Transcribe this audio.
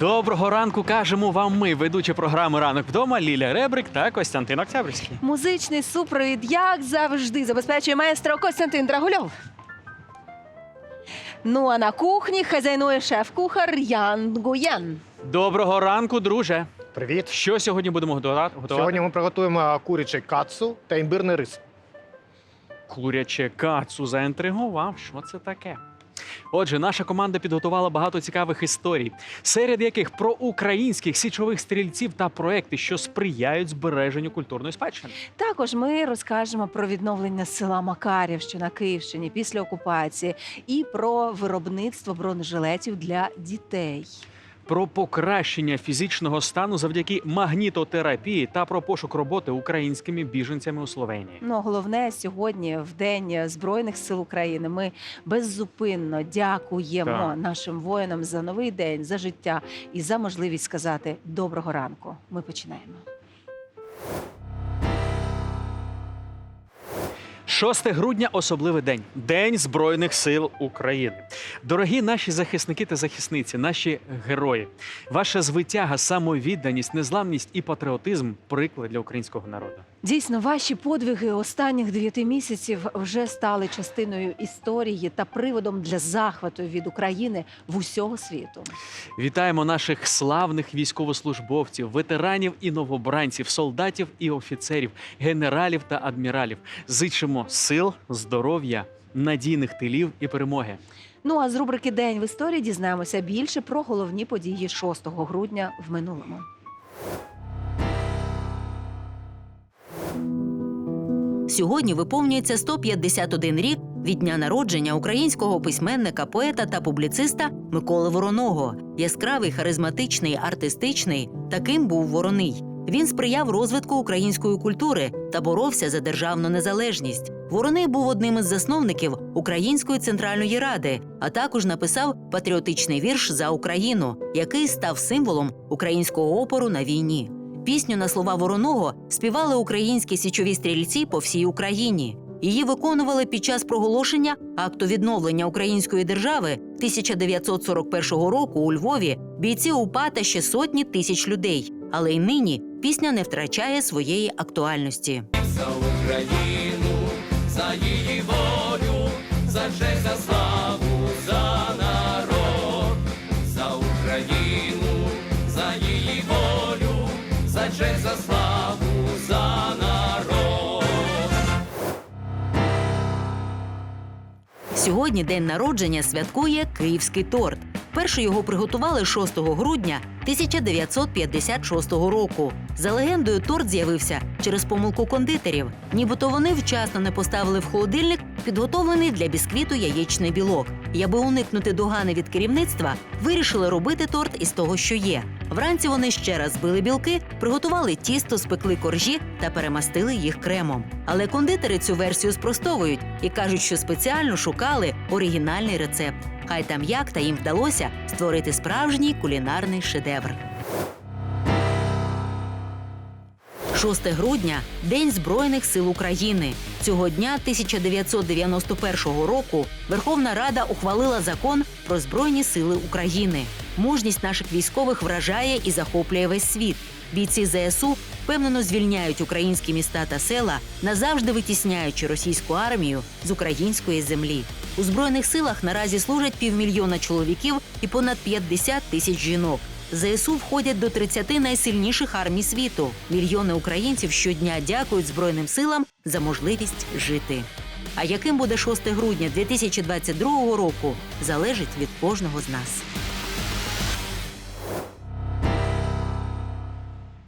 Доброго ранку кажемо вам ми, ведучі програми Ранок вдома Ліля Ребрик та Костянтин Октябрьський. Музичний супровід, як завжди, забезпечує маестро Костянтин Драгульов. Ну а на кухні хазяйнує шеф-кухар Ян Гуян. Доброго ранку, друже. Привіт! Що сьогодні будемо готувати? Сьогодні ми приготуємо курячий кацу та імбирний рис. Куряче кацу заінтригував. Що це таке? Отже, наша команда підготувала багато цікавих історій, серед яких про українських січових стрільців та проекти, що сприяють збереженню культурної спадщини. Також ми розкажемо про відновлення села Макарів, що на Київщині після окупації, і про виробництво бронежилетів для дітей. Про покращення фізичного стану завдяки магнітотерапії та про пошук роботи українськими біженцями у Словенії. Ну, головне сьогодні, в день Збройних сил України, ми беззупинно дякуємо Так. нашим воїнам за новий день, за життя і за можливість сказати доброго ранку. Ми починаємо. 6 грудня особливий день День Збройних сил України. Дорогі наші захисники та захисниці, наші герої. Ваша звитяга, самовідданість, незламність і патріотизм приклад для українського народу. Дійсно, ваші подвиги останніх дев'яти місяців вже стали частиною історії та приводом для захвату від України в усього світу. Вітаємо наших славних військовослужбовців, ветеранів і новобранців, солдатів і офіцерів, генералів та адміралів. Зичимо сил, здоров'я, надійних тилів і перемоги. Ну а з рубрики День в історії дізнаємося більше про головні події 6 грудня в минулому. Сьогодні виповнюється 151 рік від дня народження українського письменника, поета та публіциста Миколи Вороного. Яскравий, харизматичний, артистичний. Таким був Вороний. Він сприяв розвитку української культури та боровся за державну незалежність. Вороний був одним із засновників Української центральної ради, а також написав патріотичний вірш за Україну, який став символом українського опору на війні. Пісню на слова Вороного співали українські січові стрільці по всій Україні. Її виконували під час проголошення акту відновлення української держави 1941 року у Львові бійці УПА та ще сотні тисяч людей. Але й нині пісня не втрачає своєї актуальності. за Україну, за її волю, за честь, за славу, за народ, за Україну, за її волю, за честь, за славу, за народ. Сьогодні день народження святкує київський торт. Перше його приготували 6 грудня 1956 року. За легендою, торт з'явився через помилку кондитерів. Нібито вони вчасно не поставили в холодильник підготовлений для бісквіту яєчний білок. І аби уникнути догани від керівництва, вирішили робити торт із того, що є. Вранці вони ще раз збили білки, приготували тісто, спекли коржі та перемастили їх кремом. Але кондитери цю версію спростовують і кажуть, що спеціально шукали оригінальний рецепт. Хай там як та їм вдалося створити справжній кулінарний шедевр. 6 грудня День Збройних сил України. Цього дня 1991 року Верховна Рада ухвалила закон про Збройні сили України. Мужність наших військових вражає і захоплює весь світ. Бійці ЗСУ впевнено звільняють українські міста та села, назавжди витісняючи російську армію з української землі. У збройних силах наразі служать півмільйона чоловіків і понад 50 тисяч жінок. ЗСУ входять до 30 найсильніших армій світу. Мільйони українців щодня дякують Збройним силам за можливість жити. А яким буде 6 грудня 2022 року, залежить від кожного з нас.